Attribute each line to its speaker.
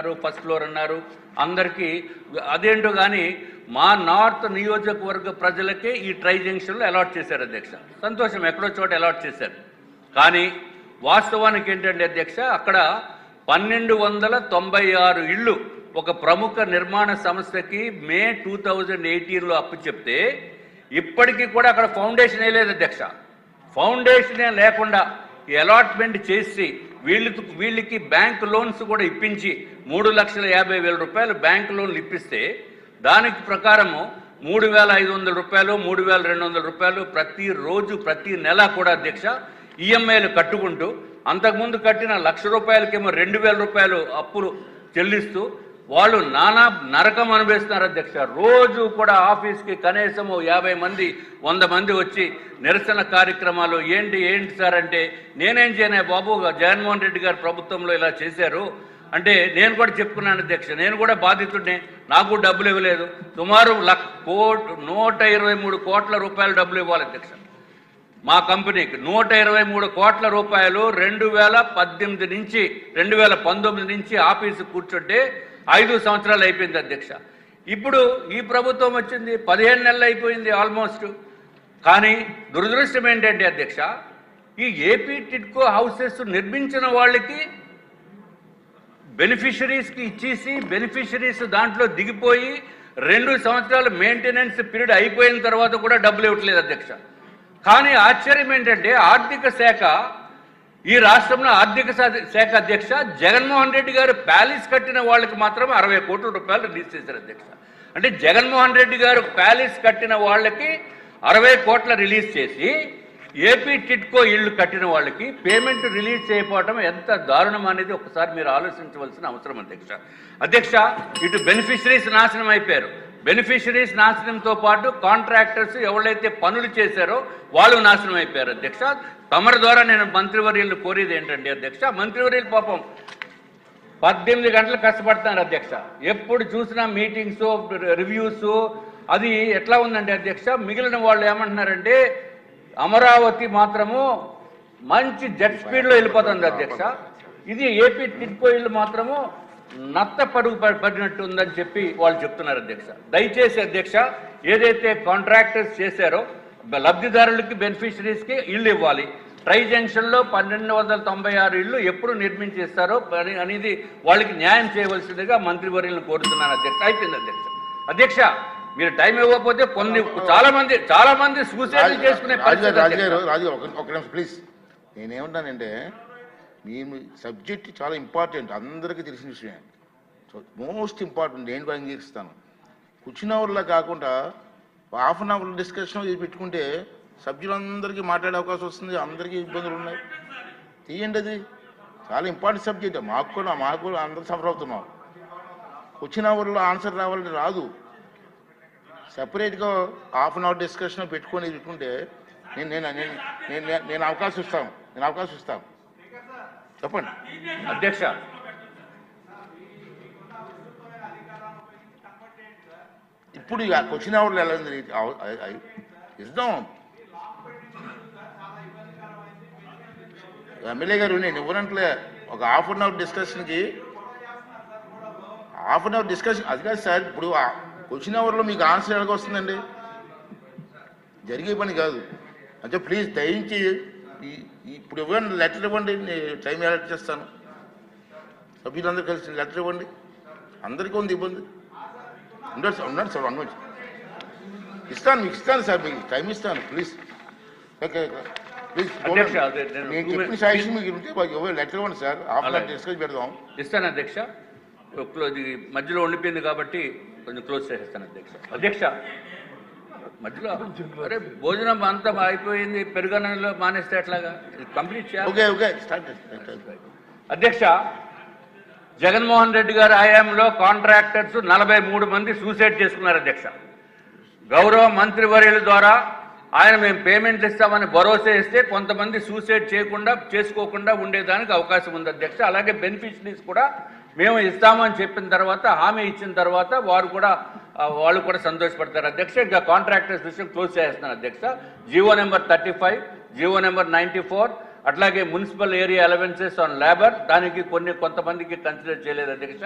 Speaker 1: అన్నారు first floor అన్నారు. అందరికీ అదేంటో కానీ మా నార్త్ నియోజకవర్గ ప్రజలకే ఈ ట్రై జంక్షన్లో అలాట్ చేశారు అధ్యక్ష. సంతోషం ఎక్కడో చోట అలాట్ చేశారు. కానీ వాస్తవానికి ఏంటంటే అధ్యక్ష అక్కడ పన్నెండు వందల తొంభై ఆరు ఇళ్ళు ఒక ప్రముఖ నిర్మాణ సంస్థకి మే టూ థౌజండ్ ఎయిటీన్లో అప్పు చెప్తే ఇప్పటికీ కూడా అక్కడ ఫౌండేషన్ లేదు అధ్యక్ష. ఫౌండేషనే లేకుండా అలాట్మెంట్ చేసి వీళ్ళకి వీళ్ళకి బ్యాంక్ లోన్స్ కూడా ఇప్పించి మూడు లక్షల యాభై వేల రూపాయలు బ్యాంక్ లోన్లు ఇప్పిస్తే దానికి ప్రకారము మూడు వేల ఐదు వందల రూపాయలు మూడు వేల రెండు వందల రూపాయలు ప్రతిరోజు ప్రతి నెల కూడా అధ్యక్ష ఈఎంఐలు కట్టుకుంటూ అంతకుముందు కట్టిన లక్ష రూపాయలకేమో రెండు వేల రూపాయలు అప్పులు చెల్లిస్తూ వాళ్ళు నానా నరకం అనుభవిస్తున్నారు అధ్యక్ష. రోజు కూడా ఆఫీస్కి కనీసము యాభై మంది వంద మంది వచ్చి నిరసన కార్యక్రమాలు ఏంటి ఏంటి సార్? అంటే నేనేం చేయనే బాబు జగన్మోహన్ రెడ్డి గారు ప్రభుత్వంలో ఇలా చేశారు. అంటే నేను కూడా చెప్పుకున్నాను అధ్యక్ష. నేను కూడా బాధితుడిని. నాకు డబ్బులు ఇవ్వలేదు. సుమారు లక్ కోట్ నూట ఇరవై మూడు కోట్ల రూపాయలు డబ్బులు ఇవ్వాలి అధ్యక్ష. మా కంపెనీకి నూట ఇరవై మూడు కోట్ల రూపాయలు రెండు వేల పద్దెనిమిది నుంచి రెండు వేల పంతొమ్మిది నుంచి ఆఫీసు కూర్చుంటే ఐదు సంవత్సరాలు అయిపోయింది అధ్యక్ష. ఇప్పుడు ఈ ప్రభుత్వం వచ్చింది పదిహేను నెలలు అయిపోయింది ఆల్మోస్ట్. కానీ దురదృష్టం ఏంటంటే అధ్యక్ష ఈ ఏపీ టిట్కో హౌసెస్ నిర్మించిన వాళ్ళకి బెనిఫిషరీస్కి ఇచ్చేసి బెనిఫిషరీస్ దాంట్లో దిగిపోయి రెండు సంవత్సరాలు మెయింటెనెన్స్ పీరియడ్ అయిపోయిన తర్వాత కూడా డబ్బులు ఇవ్వట్లేదు అధ్యక్ష. కానీ ఆశ్చర్యం ఏంటంటే ఆర్థిక శాఖ ఈ రాష్ట్రంలో ఆర్థిక శాఖ అధ్యక్ష జగన్మోహన్ రెడ్డి గారు ప్యాలెస్ కట్టిన వాళ్ళకి మాత్రం అరవై కోట్ల రూపాయలు రిలీజ్ చేశారు అధ్యక్ష. అంటే జగన్మోహన్ రెడ్డి గారు ప్యాలెస్ కట్టిన వాళ్ళకి అరవై కోట్ల రిలీజ్ చేసి ఏపీ టిట్కో ఇళ్ళు కట్టిన వాళ్ళకి పేమెంట్ రిలీజ్ చేయకపోవడం ఎంత దారుణం అనేది ఒకసారి మీరు ఆలోచించవలసిన అవసరం అధ్యక్ష. అధ్యక్ష ఇటు బెనిఫిషరీస్ నాశనం అయిపోయారు. బెనిఫిషరీస్ నాశనంతో పాటు కాంట్రాక్టర్స్ ఎవరైతే పనులు చేశారో వాళ్ళు నాశనం అయిపోయారు. అధ్యక్ష తమరి ద్వారా నేను మంత్రివర్యులను కోరేది ఏంటండి అధ్యక్ష? మంత్రివర్యులు పాపం పద్దెనిమిది గంటలు కష్టపడతారు అధ్యక్ష. ఎప్పుడు చూసినా మీటింగ్స్ రివ్యూస్ అది ఎట్లా ఉందండి అధ్యక్ష? మిగిలిన వాళ్ళు ఏమంటున్నారంటే అమరావతి మాత్రము మంచి జెట్ స్పీడ్లో వెళ్ళిపోతుంది అధ్యక్ష. ఇది ఏపీ టిడ్కో ఇల్లు మాత్రము నత్త పడుగు పడినట్టు ఉందని చెప్పి వాళ్ళు చెప్తున్నారు అధ్యక్ష. దయచేసి అధ్యక్ష ఏదైతే కాంట్రాక్టర్స్ చేశారో లబ్ధిదారులకి బెనిఫిషరీస్కి ఇల్లు ఇవ్వాలి. ట్రై జంక్షన్లో పన్నెండు వందల తొంభై ఆరు ఇళ్ళు ఎప్పుడు నిర్మించేస్తారో అనేది వాళ్ళకి న్యాయం చేయవలసిందిగా మంత్రివర్యులను కోరుతున్నాను అధ్యక్ష. అయిపోయింది అధ్యక్ష. అధ్యక్ష మీరు టైం ఇవ్వకపోతే కొన్ని చాలా మంది చాలా మంది సూసైడ్ చేసుకునే పరిస్థితి
Speaker 2: ఒక ప్లీజ్ నేనేమంటానంటే మీ సబ్జెక్ట్ చాలా ఇంపార్టెంట్ అందరికీ తెలిసిన విషయం సో మోస్ట్ ఇంపార్టెంట్ నేను కూడా అంగీకరిస్తాను. కూర్చున్న అవర్లో కాకుండా హాఫ్ అన్ అవర్ డిస్కషన్ ఇది పెట్టుకుంటే సభ్యులందరికీ మాట్లాడే అవకాశం వస్తుంది అందరికీ ఇబ్బందులు ఉన్నాయి. తీయండి అది. చాలా ఇంపార్టెంట్ సబ్జెక్ట్. మాకు కూడా మాకు కూడా అందరూ సఫర్ అవుతున్నాం. వచ్చిన అవర్లో ఆన్సర్ రావాలంటే రాదు. సపరేట్గా హాఫ్ అన్ అవర్ డిస్కషన్ పెట్టుకొని పెట్టుకుంటే నేను నేను నేను నేను నేను అవకాశం ఇస్తాను. నేను అవకాశం ఇస్తాను. చెప్పండి.
Speaker 1: అధ్యక్ష.
Speaker 2: ఇప్పుడు క్వశ్చన్ అవర్లో ఎలా ఇద్దాం ఎమ్మెల్యే గారు నేను ఇవ్వనంటలే. ఒక half an hour డిస్కషన్కి. Half an hour discussion. అది కాదు సార్ ఇప్పుడు క్వశ్చన్ అవర్లో మీకు ఆన్సర్ ఎలాగ వస్తుందండి జరిగే పని కాదు. అంటే ప్లీజ్ దయించి ఇప్పుడు ఇవ్వండి లెటర్ ఇవ్వండి నేను టైం అలర్ట్ చేస్తాను. సభ్యులందరూ కలిసి లెటర్ ఇవ్వండి. అందరికీ ఉంది ఇబ్బంది. ఉండండి సార్ ఉండండి సార్ వన్ ఇస్తాను మీకు ఇస్తాను సార్ మీకు టైం ఇస్తాను ప్లీజ్. ఓకే ప్లీజ్
Speaker 1: నేను
Speaker 2: చెప్పిన మీకు ఉంటే లెటర్ ఇవ్వండి సార్.
Speaker 1: అలాగే.
Speaker 2: డిస్కస్ పెడదాం.
Speaker 1: ఇస్తాను అధ్యక్ష. మధ్యలో ఉండిపోయింది కాబట్టి కొంచెం క్లోజ్ చేసేస్తాను అధ్యక్ష. అధ్యక్ష మధ్యలో అరే భోజనం అంతా అయిపోయింది పెరుగన్నంలో మానేస్తే ఎట్లాగా కంప్లీట్ చేయాలి.
Speaker 2: ఓకే ఓకే స్టార్ట్
Speaker 1: అధ్యక్ష జగన్మోహన్ రెడ్డి గారి హయాంలో కాంట్రాక్టర్స్ నలభై మూడు మంది సూసైడ్ చేసుకున్నారు అధ్యక్ష. గౌరవ మంత్రివర్యుల ద్వారా ఆయన మేము పేమెంట్లు ఇస్తామని భరోసా ఇస్తే కొంతమంది సూసైడ్ చేయకుండా చేసుకోకుండా ఉండేదానికి అవకాశం ఉంది అధ్యక్ష. అలాగే బెనిఫిషరీస్ కూడా మేము ఇస్తామని చెప్పిన తర్వాత హామీ ఇచ్చిన తర్వాత వారు కూడా వాళ్ళు కూడా సంతోషపడతారు. అధ్యక్ష ఇంకా కాంట్రాక్టర్స్ విషయం క్లోజ్ చేస్తున్నాను అధ్యక్ష. GO number thirty five GO number ninety four అట్లాగే municipal area allowances on labour దానికి కొన్ని కొంతమందికి కన్సిడర్ చేయలేదు అధ్యక్ష.